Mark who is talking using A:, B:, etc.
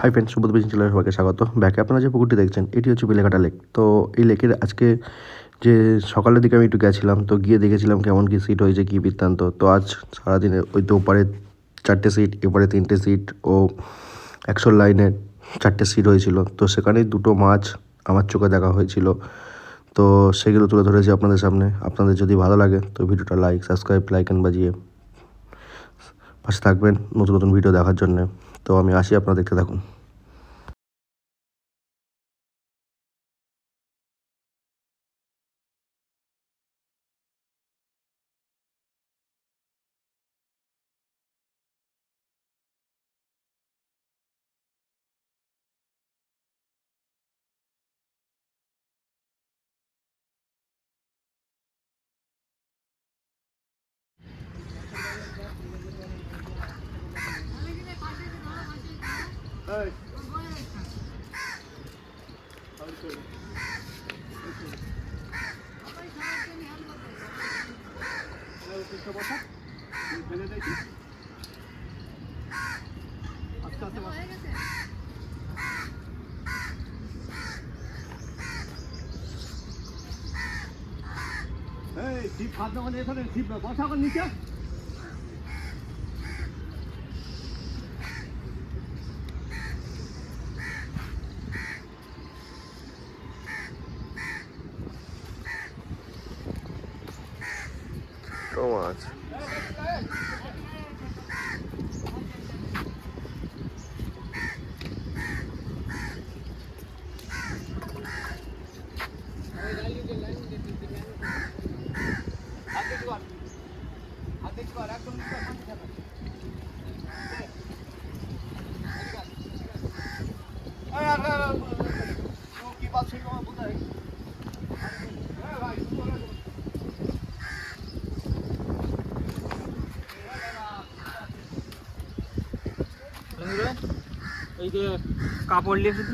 A: Hi friend Subodh বিজন চ্যানেলের সবাইকে স্বাগত। ব্যাকে আপনারা যে পুকুরটি দেখছেন, এটি হচ্ছে বেলেঘাটা লেক তো এই লেকের আজকে যে সকালের দিকে আমি একটু গেছিলাম, তো গিয়ে দেখেছিলাম কেমন কী সিট হয়েছে, কী বৃত্তান্ত। তো আজ সারাদিনে ওই তো ওপারে চারটে সিট এপারে তিনটে সিট ও একশো লাইনের চারটে সিট হয়েছিল। তো সেখানেই দুটো মাছ আমার চোখে দেখা হয়েছিল। তো সেগুলো তুলে ধরেছি আপনাদের সামনে। আপনাদের যদি ভালো লাগে, তো ভিডিওটা লাইক সাবস্ক্রাইব লাইক বাজিয়ে পাশে থাকবেন নতুন নতুন ভিডিও দেখার জন্যে। তো আমি আসি আপনারা দেখতে থাকুন
B: এই শিব হাত দোকানে এখানে শিব বসা নিচে Show antes. Oh, yeah, no, no, no. We'll keep on taking on the day. এই
C: যে কাপড় লিখে